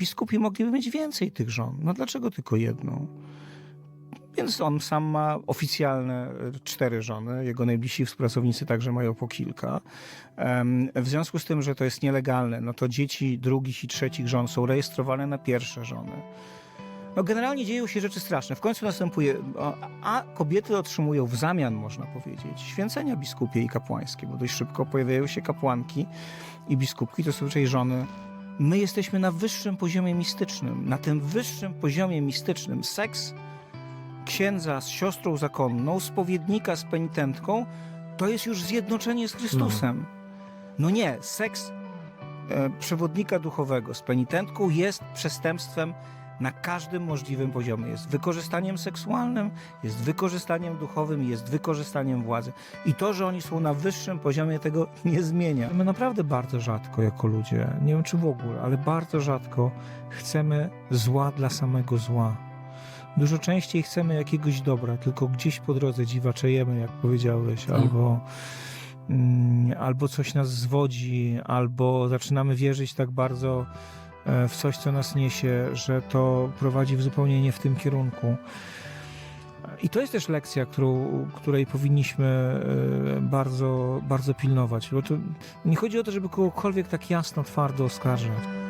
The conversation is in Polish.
biskupi mogliby mieć więcej tych żon. No dlaczego tylko jedną? Więc on sam ma oficjalne e, cztery żony, jego najbliżsi współpracownicy także mają po kilka. W związku z tym, że to jest nielegalne, no to dzieci drugich i trzecich żon są rejestrowane na pierwsze żony. No generalnie dzieją się rzeczy straszne. W końcu następuje, a- kobiety otrzymują w zamian, można powiedzieć, święcenia biskupie i kapłańskie, bo dość szybko pojawiają się kapłanki i biskupki, to zazwyczaj żony. My jesteśmy na wyższym poziomie mistycznym. Na tym wyższym poziomie mistycznym seks księdza z siostrą zakonną, spowiednika z penitentką, to jest już zjednoczenie z Chrystusem. No nie, seks e, przewodnika duchowego z penitentką jest przestępstwem na każdym możliwym poziomie. Jest wykorzystaniem seksualnym, jest wykorzystaniem duchowym, jest wykorzystaniem władzy. I to, że oni są na wyższym poziomie, tego nie zmienia. My naprawdę bardzo rzadko jako ludzie, nie wiem czy w ogóle, ale bardzo rzadko chcemy zła dla samego zła. Dużo częściej chcemy jakiegoś dobra, tylko gdzieś po drodze dziwaczejemy, jak powiedziałeś, Mm. albo, mm, albo coś nas zwodzi, albo zaczynamy wierzyć tak bardzo w coś, co nas niesie, że to prowadzi w zupełnie nie w tym kierunku. I to jest też lekcja, którą, której powinniśmy e, bardzo, bardzo pilnować. Bo to nie chodzi o to, żeby kogokolwiek tak jasno, twardo oskarżać.